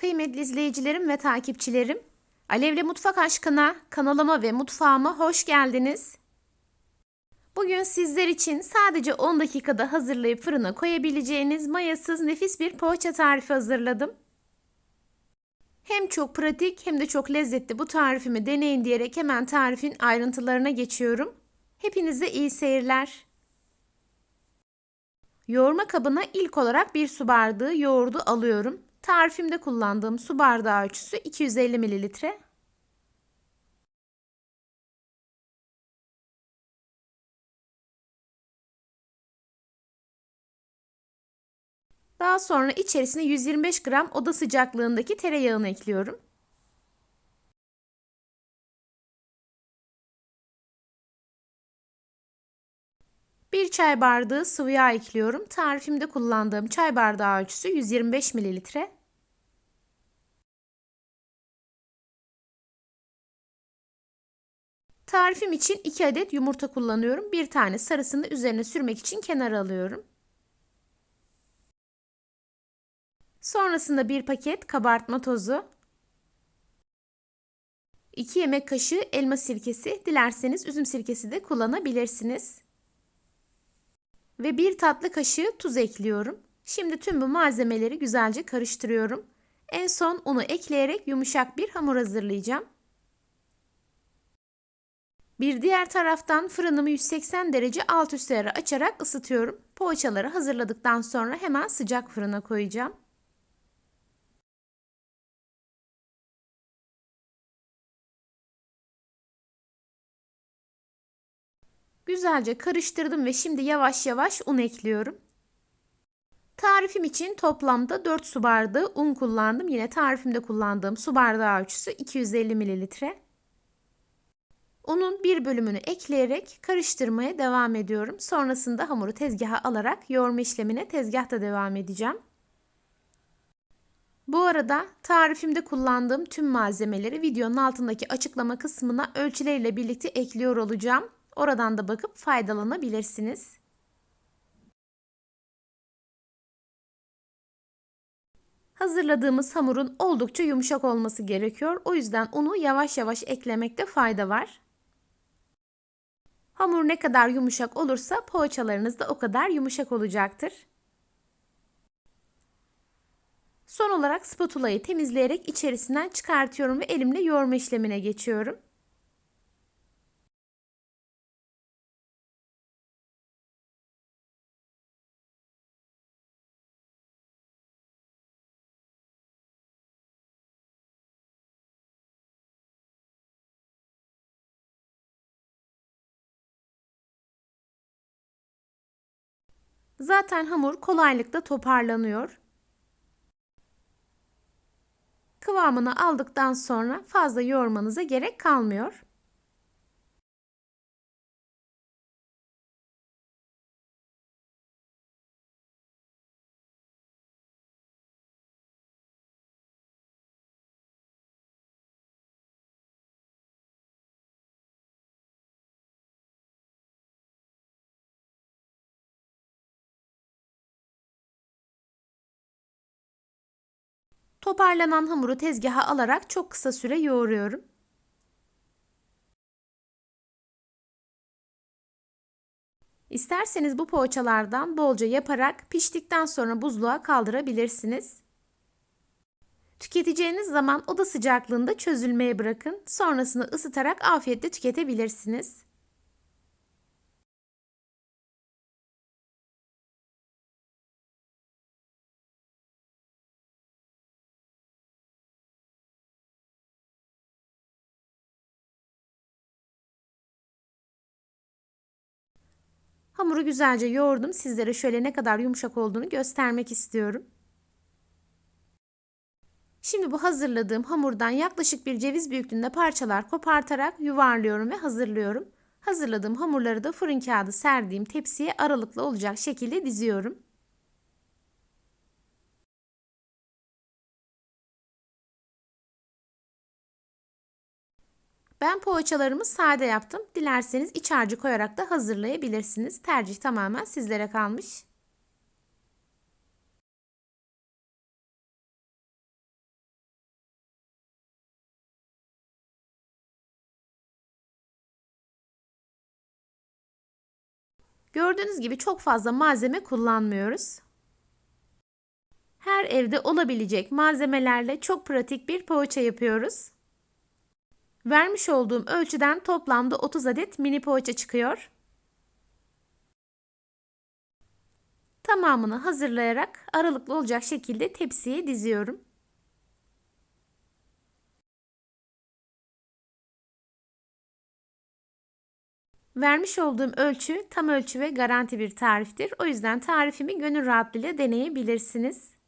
Kıymetli izleyicilerim ve takipçilerim, Alevli Mutfak Aşkına kanalıma ve mutfağıma hoş geldiniz. Bugün sizler için sadece 10 dakikada hazırlayıp fırına koyabileceğiniz mayasız nefis bir poğaça tarifi hazırladım. Hem çok pratik hem de çok lezzetli bu tarifimi deneyin diyerek hemen tarifin ayrıntılarına geçiyorum. Hepinize iyi seyirler. Yoğurma kabına ilk olarak bir su bardağı yoğurdu alıyorum. Tarifimde kullandığım su bardağı ölçüsü 250 mililitre. Daha sonra içerisine 125 gram oda sıcaklığındaki tereyağını ekliyorum. Bir çay bardağı sıvı yağ ekliyorum. Tarifimde kullandığım çay bardağı ölçüsü 125 mililitre. Tarifim için 2 adet yumurta kullanıyorum. Bir tane sarısını üzerine sürmek için kenara alıyorum. Sonrasında bir paket kabartma tozu, 2 yemek kaşığı elma sirkesi, dilerseniz üzüm sirkesi de kullanabilirsiniz. Ve bir tatlı kaşığı tuz ekliyorum. Şimdi tüm bu malzemeleri güzelce karıştırıyorum. En son unu ekleyerek yumuşak bir hamur hazırlayacağım. Bir diğer taraftan fırınımı 180 derece alt üst ayarı açarak ısıtıyorum. Poğaçaları hazırladıktan sonra hemen sıcak fırına koyacağım. Güzelce karıştırdım ve şimdi yavaş yavaş un ekliyorum. Tarifim için toplamda 4 su bardağı un kullandım. Yine tarifimde kullandığım su bardağı ölçüsü 250 mililitre. Unun bir bölümünü ekleyerek karıştırmaya devam ediyorum. Sonrasında hamuru tezgaha alarak yoğurma işlemine tezgahta devam edeceğim. Bu arada tarifimde kullandığım tüm malzemeleri videonun altındaki açıklama kısmına ölçüleriyle birlikte ekliyor olacağım. Oradan da bakıp faydalanabilirsiniz. Hazırladığımız hamurun oldukça yumuşak olması gerekiyor. O yüzden unu yavaş yavaş eklemekte fayda var. Hamur ne kadar yumuşak olursa poğaçalarınız da o kadar yumuşak olacaktır. Son olarak spatulayı temizleyerek içerisinden çıkartıyorum ve elimle yoğurma işlemine geçiyorum. Zaten hamur kolaylıkla toparlanıyor. Kıvamını aldıktan sonra fazla yoğurmanıza gerek kalmıyor. Toparlanan hamuru tezgaha alarak çok kısa süre yoğuruyorum. İsterseniz bu poğaçalardan bolca yaparak piştikten sonra buzluğa kaldırabilirsiniz. Tüketeceğiniz zaman oda sıcaklığında çözülmeye bırakın. Sonrasında ısıtarak afiyetle tüketebilirsiniz. Hamuru güzelce yoğurdum. Sizlere şöyle ne kadar yumuşak olduğunu göstermek istiyorum. Şimdi bu hazırladığım hamurdan yaklaşık bir ceviz büyüklüğünde parçalar kopartarak yuvarlıyorum ve hazırlıyorum. Hazırladığım hamurları da fırın kağıdı serdiğim tepsiye aralıklı olacak şekilde diziyorum. Ben poğaçalarımı sade yaptım. Dilerseniz iç harcı koyarak da hazırlayabilirsiniz. Tercih tamamen sizlere kalmış. Gördüğünüz gibi çok fazla malzeme kullanmıyoruz. Her evde olabilecek malzemelerle çok pratik bir poğaça yapıyoruz. Vermiş olduğum ölçüden toplamda 30 adet mini poğaça çıkıyor. Tamamını hazırlayarak aralıklı olacak şekilde tepsiye diziyorum. Vermiş olduğum ölçü tam ölçü ve garanti bir tariftir. O yüzden tarifimi gönül rahatlığıyla deneyebilirsiniz.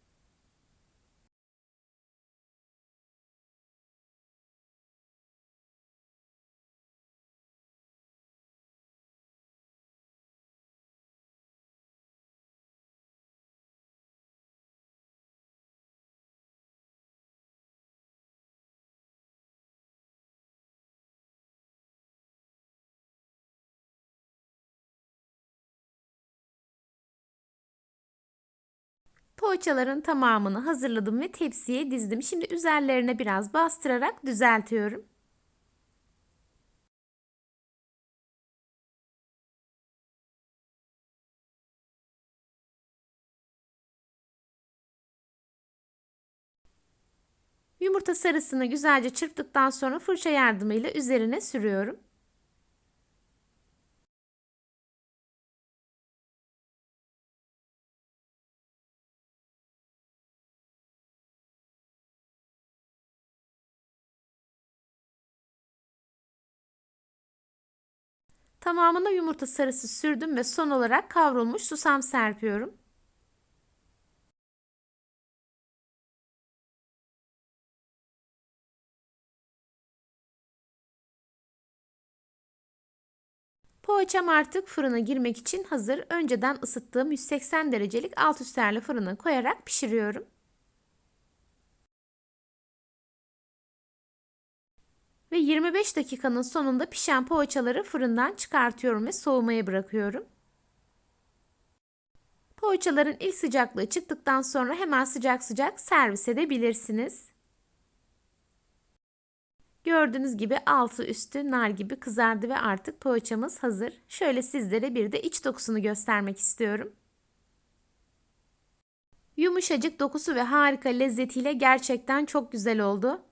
Poğaçaların tamamını hazırladım ve tepsiye dizdim. Şimdi üzerlerine biraz bastırarak düzeltiyorum. Yumurta sarısını güzelce çırptıktan sonra fırça yardımıyla üzerine sürüyorum. Tamamına yumurta sarısı sürdüm ve son olarak kavrulmuş susam serpiyorum. Poğaçam artık fırına girmek için hazır. Önceden ısıttığım 180 derecelik alt üstlerle fırına koyarak pişiriyorum. Ve 25 dakikanın sonunda pişen poğaçaları fırından çıkartıyorum ve soğumaya bırakıyorum. Poğaçaların ilk sıcaklığı çıktıktan sonra hemen sıcak sıcak servis edebilirsiniz. Gördüğünüz gibi altı üstü nar gibi kızardı ve artık poğaçamız hazır. Şöyle sizlere bir de iç dokusunu göstermek istiyorum. Yumuşacık dokusu ve harika lezzetiyle gerçekten çok güzel oldu.